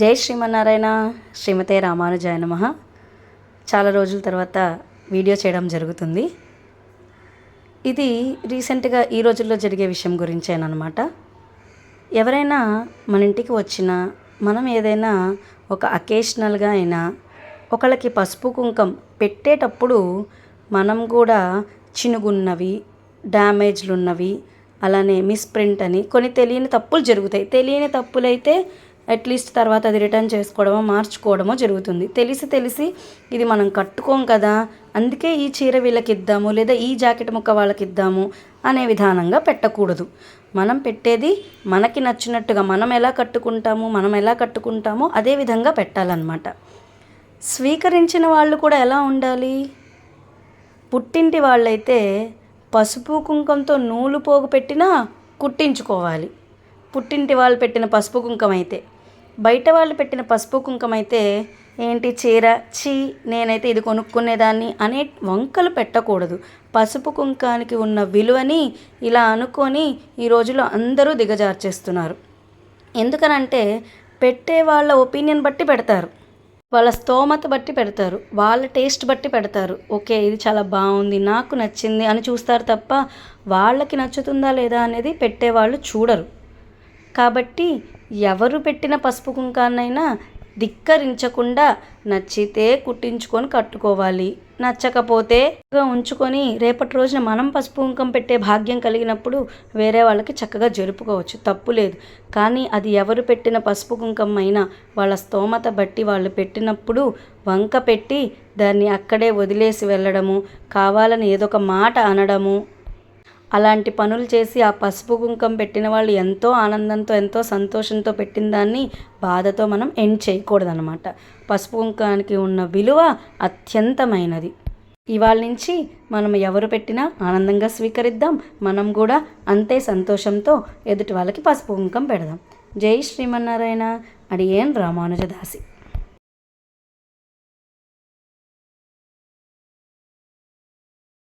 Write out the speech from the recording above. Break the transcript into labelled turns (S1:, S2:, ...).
S1: జై శ్రీమన్నారాయణ శ్రీమతే రామానుజాయ నమ. చాలా రోజుల తర్వాత వీడియో చేయడం జరుగుతుంది. ఇది రీసెంట్గా ఈ రోజుల్లో జరిగే విషయం గురించేనమాట ఎవరైనా మన ఇంటికి వచ్చినా మనం ఏదైనా ఒక అకేషనల్గా అయినా ఒకళ్ళకి పసుపు కుంకం పెట్టేటప్పుడు మనం కూడా చినుగున్నవి డ్యామేజ్లు ఉన్నవి అలానే మిస్ప్రింట్ అని కొన్ని తెలియని తప్పులు జరుగుతాయి. తెలియని తప్పులైతే అట్లీస్ట్ తర్వాత అది రిటర్న్ చేసుకోవడమో మార్చుకోవడమో జరుగుతుంది. తెలిసి తెలిసి ఇది మనం కట్టుకోం కదా అందుకే ఈ చీర వీళ్ళకి ఇద్దాము లేదా ఈ జాకెట్ ముక్క వాళ్ళకి ఇద్దాము అనే విధానంగా పెట్టకూడదు. మనం పెట్టేది మనకి నచ్చినట్టుగా మనం ఎలా కట్టుకుంటాము మనం ఎలా కట్టుకుంటామో అదే విధంగా పెట్టాలన్నమాట. స్వీకరించిన వాళ్ళు కూడా ఎలా ఉండాలి? పుట్టింటి వాళ్ళైతే పసుపు కుంకంతో నూలు పోగు పెట్టినా కుట్టించుకోవాలి. పుట్టింటి వాళ్ళు పెట్టిన పసుపు కుంకం అయితే బయట వాళ్ళు పెట్టిన పసుపు కుంకం అయితే ఏంటి చీర? చీ నేనైతే ఇది కొనుక్కునేదాన్ని అనే వంకలు పెట్టకూడదు. పసుపు కుంకానికి ఉన్న విలువని ఇలా అనుకొని ఈ రోజుల్లో అందరూ దిగజార్చేస్తున్నారు. ఎందుకనంటే పెట్టే వాళ్ళ ఒపీనియన్ బట్టి పెడతారు. వాళ్ళ స్తోమత బట్టి పెడతారు. వాళ్ళ టేస్ట్ బట్టి పెడతారు. ఓకే ఇది చాలా బాగుంది నాకు నచ్చింది అని చూస్తారు తప్ప వాళ్ళకి నచ్చుతుందా లేదా అనేది పెట్టేవాళ్ళు చూడరు. కాబట్టి ఎవరు పెట్టిన పసుపు కుంకాన్నైనా ధిక్కరించకుండా నచ్చితే కుట్టించుకొని కట్టుకోవాలి. నచ్చకపోతే ఉంచుకొని రేపటి రోజున మనం పసుపు కుంకం పెట్టే భాగ్యం కలిగినప్పుడు వేరే వాళ్ళకి చక్కగా జరుపుకోవచ్చు. తప్పు లేదు. కానీ అది ఎవరు పెట్టిన పసుపు కుంకం అయినా వాళ్ళ స్తోమత బట్టి వాళ్ళు పెట్టినప్పుడు వంక పెట్టి దాన్ని అక్కడే వదిలేసి వెళ్ళడము కావాలని ఏదో ఒక మాట అనడము అలాంటి పనులు చేసి ఆ పసుపు కుంకం పెట్టిన వాళ్ళు ఎంతో ఆనందంతో ఎంతో సంతోషంతో పెట్టిన దాన్ని బాధతో మనం ఎండ్ చేయకూడదనమాట పసుపు కుంకానికి ఉన్న విలువ అత్యంతమైనది. ఇవాళ నుంచి మనం ఎవరు పెట్టినా ఆనందంగా స్వీకరిద్దాం. మనం కూడా అంతే సంతోషంతో ఎదుటి వాళ్ళకి పసుపు కుంకం పెడదాం. జై శ్రీమన్నారాయణ. అడియేన్ రామానుజదాసి.